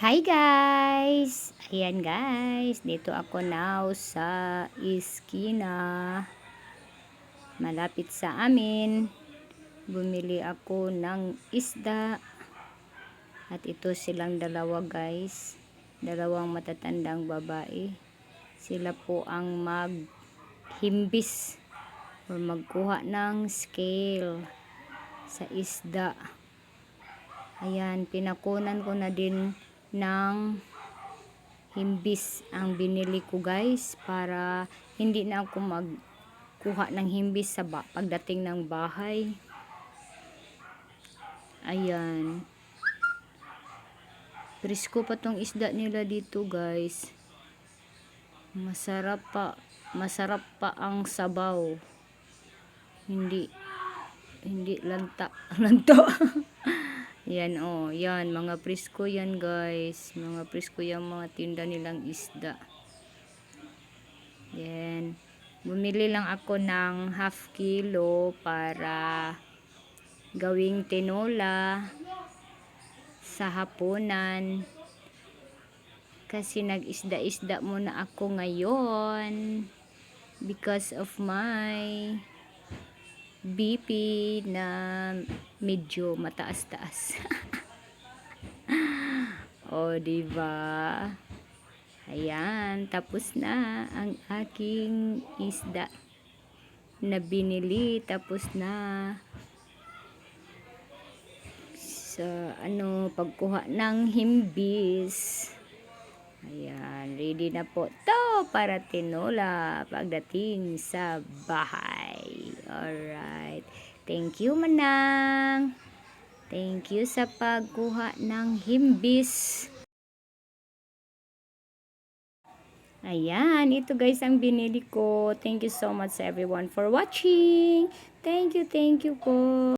Hi guys! Ayan guys, dito ako now sa Iskina. Malapit sa amin. Bumili ako ng isda. At ito silang dalawa guys. Dalawang matatandang babae. Sila po ang maghimbis or magkuha ng scale sa isda. Ayan, pinakunan ko na din ng himbis ang binili ko guys para hindi na ako magkuha ng himbis sa ba pagdating ng bahay. Ayan. Presko pa tong isda nila dito guys. Masarap pa. Masarap pa ang sabaw. Hindi hindi lanta lanto. Yan oh, yan mga presko yan guys. Mga presko yung mga tinda nilang isda. Yan. Bumili lang ako ng half kilo para gawing tinola sa hapunan. Kasi nag-isda-isda muna ako ngayon because of my BP na medyo mataas-taas. o, diba? Ayan, tapos na ang aking isda na binili. Tapos na sa ano, pagkuha ng himbis. Ayan, ready na po to para tinola pagdating sa bahay. Alright. Thank you, manang. Thank you sa pagkuha ng himbis. Ayan, ito guys ang binili ko. Thank you so much everyone for watching. Thank you, thank you po.